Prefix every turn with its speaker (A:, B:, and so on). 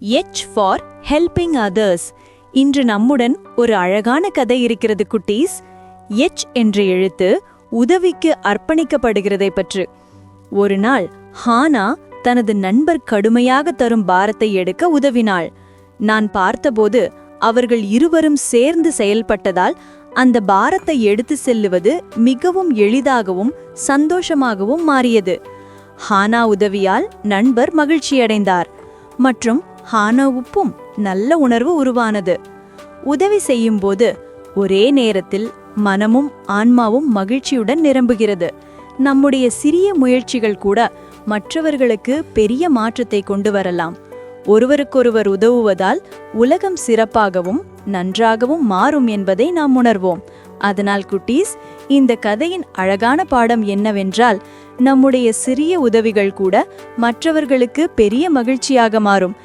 A: H for helping others இன்று நம்முடன் ஒரு அழகான கதை இருக்கிறது குட்டீஸ். எச் என்ற எழுத்து உதவிக்கு அர்ப்பணிக்கப்படுகிறதை பற்று. ஒரு நாள் ஹானா தனது நண்பர் கடுமையாக தரும் பாரத்தை எடுக்க உதவினாள். நான் பார்த்தபோது அவர்கள் இருவரும் சேர்ந்து செயல்பட்டதால் அந்த பாரத்தை எடுத்து செல்லுவது மிகவும் எளிதாகவும் சந்தோஷமாகவும் மாறியது. ஹானா உதவியால் நண்பர் மகிழ்ச்சியடைந்தார். மற்றும் ஹானோவுக்கும் நல்ல உணர்வு உருவானது. உதவி செய்யும் போது ஒரே நேரத்தில் மனமும் ஆன்மாவும் மகிழ்ச்சியுடன் நிரம்புகிறது. நம்முடைய சிறிய முயற்சிகள் கூட மற்றவர்களுக்கு பெரிய மாற்றத்தை கொண்டு வரலாம். ஒருவருக்கொருவர் உதவுவதால் உலகம் சிறப்பாகவும் நன்றாகவும் மாறும் என்பதை நாம் உணர்வோம். அதனால் குட்டீஸ் இந்த கதையின் அழகான பாடம் என்னவென்றால் நம்முடைய சிறிய உதவிகள் கூட மற்றவர்களுக்கு பெரிய மகிழ்ச்சியாக மாறும்.